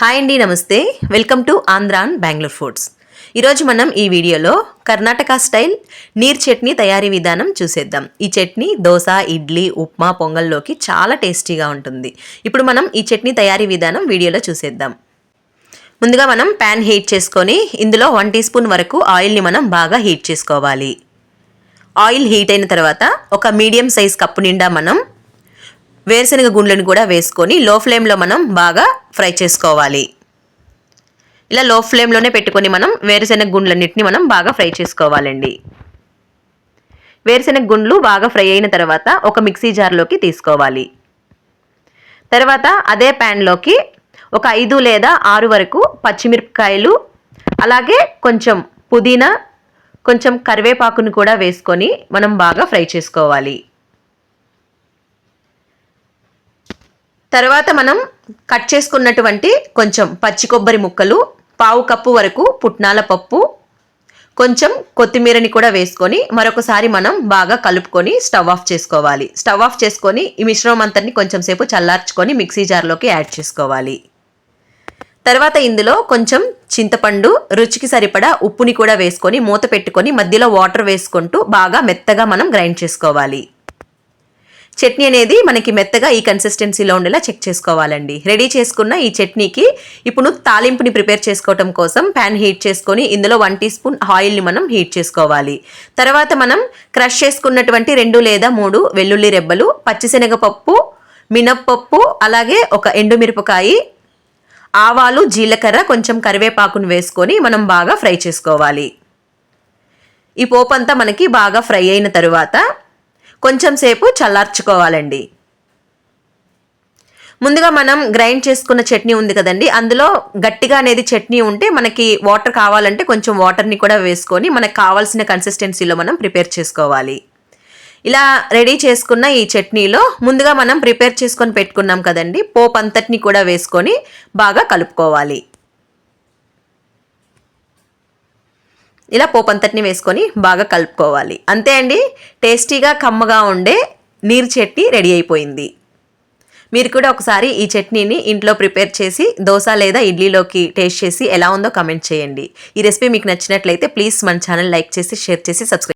Hi అండి నమస్తే. Welcome to Andhran Bengaluru foods ఈరోజు మనం ఈ వీడియోలో కర్ణాటక స్టైల్ నీర్ చట్నీ తయారీ విధానం చూసేద్దాం. ఈ చట్నీ దోశ ఇడ్లీ ఉప్మా పొంగల్లోకి చాలా టేస్టీగా ఉంటుంది. ఇప్పుడు మనం ఈ చట్నీ తయారీ విధానం వీడియోలో చూసేద్దాం. ముందుగా మనం ప్యాన్ హీట్ చేసుకొని ఇందులో వన్ టీ స్పూన్ వరకు ఆయిల్ని మనం బాగా హీట్ చేసుకోవాలి. ఆయిల్ హీట్ అయిన తర్వాత ఒక మీడియం సైజ్ కప్పు నిండా మనం వేరుశనగ గుండ్లను కూడా వేసుకొని లో ఫ్లేమ్లో మనం బాగా ఫ్రై చేసుకోవాలి. ఇలా లో ఫ్లేమ్లోనే పెట్టుకొని మనం వేరుశనగ గుండ్లన్నింటినీ మనం బాగా ఫ్రై చేసుకోవాలండి. వేరుశనగ గుండ్లు బాగా ఫ్రై అయిన తర్వాత ఒక మిక్సీ జార్లోకి తీసుకోవాలి. తర్వాత అదే ప్యాన్లోకి ఒక ఐదు లేదా ఆరు వరకు పచ్చిమిరపకాయలు అలాగే కొంచెం పుదీనా కొంచెం కరివేపాకును కూడా వేసుకొని మనం బాగా ఫ్రై చేసుకోవాలి. తర్వాత మనం కట్ చేసుకున్నటువంటి కొంచెం పచ్చి కొబ్బరి ముక్కలు పావు కప్పు వరకు పుట్నాల పప్పు కొంచెం కొత్తిమీరని కూడా వేసుకొని మరొకసారి మనం బాగా కలుపుకొని స్టవ్ ఆఫ్ చేసుకోవాలి. స్టవ్ ఆఫ్ చేసుకొని ఈ మిశ్రమం అంతటిని కొంచెం సేపు చల్లార్చుకొని మిక్సీ జార్లోకి యాడ్ చేసుకోవాలి. తర్వాత ఇందులో కొంచెం చింతపండు రుచికి సరిపడా ఉప్పుని కూడా వేసుకొని మూత పెట్టుకొని మధ్యలో వాటర్ వేసుకుంటూ బాగా మెత్తగా మనం గ్రైండ్ చేసుకోవాలి. చట్నీ అనేది మనకి మెత్తగా ఈ కన్సిస్టెన్సీలో ఉండేలా చెక్ చేసుకోవాలండి. రెడీ చేసుకున్న ఈ చట్నీకి ఇప్పుడు తాలింపుని ప్రిపేర్ చేసుకోవటం కోసం ప్యాన్ హీట్ చేసుకొని ఇందులో వన్ టీ స్పూన్ ఆయిల్ని మనం హీట్ చేసుకోవాలి. తర్వాత మనం క్రష్ చేసుకున్నటువంటి రెండు లేదా మూడు వెల్లుల్లి రెబ్బలు పచ్చిశనగపప్పు మినప్పప్పు అలాగే ఒక ఎండుమిరపకాయ ఆవాలు జీలకర్ర కొంచెం కరివేపాకును వేసుకొని మనం బాగా ఫ్రై చేసుకోవాలి. ఈ పోపంతా మనకి బాగా ఫ్రై అయిన తరువాత కొంచెం సేపు చల్లార్చుకోవాలండి. ముందుగా మనం గ్రైండ్ చేసుకున్న చట్నీ ఉంది కదండి అందులో గట్టిగా అనేది చట్నీ ఉంటే మనకి వాటర్ కావాలంటే కొంచెం వాటర్ని కూడా వేసుకొని మనకు కావాల్సిన కన్సిస్టెన్సీలో మనం ప్రిపేర్ చేసుకోవాలి. ఇలా రెడీ చేసుకున్న ఈ చట్నీలో ముందుగా మనం ప్రిపేర్ చేసుకొని పెట్టుకున్నాం కదండి పోపు అంతటిని కూడా వేసుకొని బాగా కలుపుకోవాలి. ఇలా పోపంతటిని వేసుకొని బాగా కలుపుకోవాలి. అంతే అండి టేస్టీగా కమ్మగా ఉండే నీరు చట్నీ రెడీ అయిపోయింది. మీరు కూడా ఒకసారి ఈ చట్నీని ఇంట్లో ప్రిపేర్ చేసి దోశ లేదా ఇడ్లీలోకి టేస్ట్ చేసి ఎలా ఉందో కమెంట్ చేయండి. ఈ రెసిపీ మీకు నచ్చినట్లయితే ప్లీజ్ మన ఛానల్ లైక్ చేసి షేర్ చేసి సబ్స్క్రైబ్